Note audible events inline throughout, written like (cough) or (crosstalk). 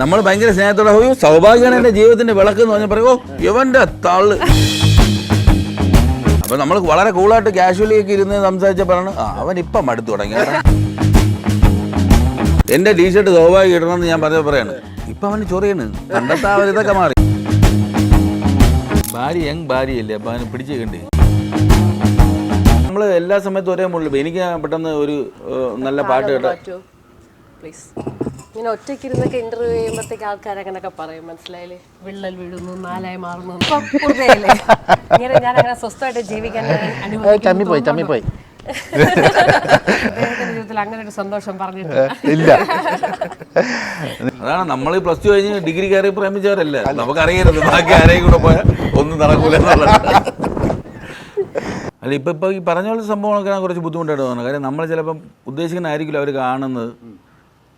നമ്മൾ ഭയങ്കര സ്നേഹത്തോടെ പോയി. സൗഭാഗ്യമാണ് എന്റെ ജീവിതത്തിന്റെ വിളക്ക് എന്ന് പറഞ്ഞാൽ പറയോ ഇവന്റെ തള്ള്. അപ്പൊ നമ്മൾ വളരെ കൂളായിട്ട് കാഷ്വലി ഒക്കെ ഇരുന്ന് സംസാരിച്ചപ്പോഴാണ് ആ അവൻ ഇപ്പം മടുത്തു തുടങ്ങി. എന്റെ ടീഷർട്ട് സൗഭാഗ്യം ഇടണമെന്ന് ഞാൻ പറഞ്ഞ പറയാണ് ഇപ്പൊ അവന് ചൊറിയാണ്. പണ്ടത്തെ ആ ഇതൊക്കെ മാറി. ഭാര്യ യങ് ഭാര്യയല്ലേ അപ്പൊ അവന് പിടിച്ചേക്കണ്ടേ? നമ്മൾ എല്ലാ സമയത്തും ഒരേ മുള്ളു എനിക്ക് പെട്ടെന്ന് ഒരു നല്ല പാട്ട് കേട്ടോ. പ്ലീസ് ഇങ്ങനെ ഒറ്റയ്ക്കിരുന്നൊക്കെ ഇന്റർവ്യൂ ചെയ്യുമ്പോഴത്തേക്ക് ആൾക്കാർ അങ്ങനെയൊക്കെ പറയും മനസ്സിലായില്ലേ? വിള്ളൽ വീഴുന്നു നാലായി മാറുന്നു ഇപ്പൊ വെറുതെയല്ലേ? ഇങ്ങനെ ഞാൻ അങ്ങനെ സ്വസ്ഥമായിട്ട് ജീവിക്കാൻ ചമ്മിപ്പോയി ചമ്മിപ്പോയി അദ്ദേഹത്തിന്റെ ജീവിതത്തിൽ അങ്ങനെ ഒരു സന്തോഷം പറഞ്ഞിട്ടില്ല ഇല്ല. അതാണ് നമ്മൾ പ്ലസ് ടു കഴിഞ്ഞ് ഡിഗ്രി കയറി പ്രേമിച്ചവരല്ല? നമുക്കറിയരുത് ബാക്കി ആരെയും കൂടെ പോയാൽ ഒന്നും നടക്കൂല അല്ല ഇപ്പൊ ഇപ്പൊ ഈ പറഞ്ഞ പോലെ സംഭവങ്ങളൊക്കെ കുറച്ച് ബുദ്ധിമുട്ടായിട്ട് തോന്നുന്നത് കാര്യം നമ്മൾ ചിലപ്പം ഉദ്ദേശിക്കുന്നതായിരിക്കില്ല അവർ കാണുന്നത്.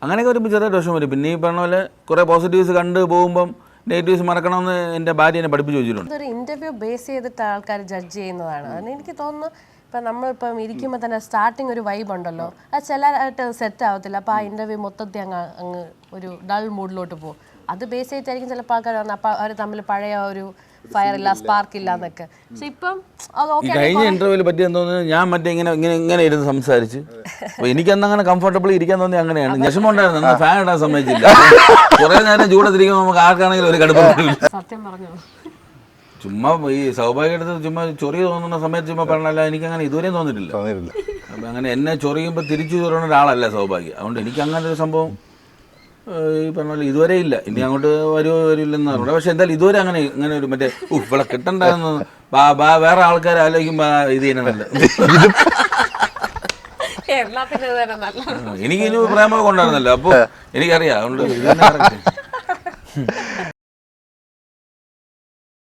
അങ്ങനെയൊക്കെ ഒരു ചെറിയ ദോഷം വരും. പിന്നെ ഈ പറഞ്ഞ പോലെ കുറേ പോസിറ്റീവ്സ് കണ്ട് പോകുമ്പം നെഗറ്റീവ്സ് മറക്കണമെന്ന് എന്റെ ഭാര്യ എന്നെ പഠിപ്പിച്ച് ഇതൊരു ഇന്റർവ്യൂ ബേസ് ചെയ്തിട്ട് ആൾക്കാർ ജഡ്ജ് ചെയ്യുന്നതാണ്. എനിക്ക് തോന്നുന്നു ഇപ്പം നമ്മളിപ്പം ഇരിക്കുമ്പോൾ തന്നെ സ്റ്റാർട്ടിങ് ഒരു വൈബ് ഉണ്ടല്ലോ. അത് ചിലരായിട്ട് സെറ്റ് ആവത്തില്ല. അപ്പോൾ ആ ഇന്റർവ്യൂ മൊത്തത്തിൽ അങ്ങ് അങ്ങ് ഒരു ഡൾ മൂഡിലോട്ട് പോകും. അത് ബേസ് ചെയ്തിട്ടായിരിക്കും ചിലപ്പോൾ ആൾക്കാർ വന്നത് അപ്പോൾ അവർ തമ്മിൽ പഴയ ഒരു ഫയർ ഇല്ല സ്പാർക്ക് ഇല്ല എന്നൊക്കെ. പക്ഷെ ഇപ്പം അത് ഈ ഓക്കെ കഴിഞ്ഞ ഇന്റർവ്യൂവിൽ പറ്റി എന്തോന്ന് ഞാൻ മറ്റേ ഇങ്ങനെ ഇങ്ങനെ ഇങ്ങനെ ഇരുന്ന് സംസാരിച്ച്. അപ്പൊ എനിക്കന്ന് അങ്ങനെ കംഫർട്ടബിൾ ഇരിക്കാൻ തോന്നി അങ്ങനെയാണ്. വിഷമം ഉണ്ടായിരുന്നു അന്ന് ഫാൻ ഇടാൻ സമ്മതിച്ചില്ല. (laughs) കുറെ നേരം ചൂടത്തിരിക്കുമ്പോൾ നമുക്ക് ആർക്കാണെങ്കിലും ഒരു കടുപ്പം സത്യം പറഞ്ഞു. ചുമ്മാ ഈ സൗഭാഗ്യ ചുമ്മാ ചൊറിയ തോന്നുന്ന സമയത്ത് ചുമ്മാ പറഞ്ഞല്ല എനിക്ക് അങ്ങനെ ഇതുവരെയും തോന്നിയിട്ടില്ല. തോന്നിയിട്ടില്ല. അപ്പൊ അങ്ങനെ എന്നെ ചൊറിയുമ്പോൾ തിരിച്ചു ചൊറിയുന്ന ഒരാളല്ല സൗഭാഗ്യം. അതുകൊണ്ട് എനിക്ക് അങ്ങനെ ഒരു സംഭവം ഈ പറഞ്ഞ പോലെ ഇതുവരെ ഇല്ല. ഇനി അങ്ങോട്ട് വരുമോ വരില്ലെന്ന് അവിടെ പക്ഷെ എന്തായാലും ഇതുവരെ അങ്ങനെ ഇങ്ങനെ ഒരു മറ്റേ ഇവിടെ ബാ വേറെ ആൾക്കാർ ആലോചിക്കുമ്പോ ഇത് ചെയ്യണമല്ല എനിക്ക് ഇനി പ്രേമ ഉണ്ടായിരുന്നല്ലോ. അപ്പോൾ എനിക്കറിയാം അതുകൊണ്ട്. (laughs)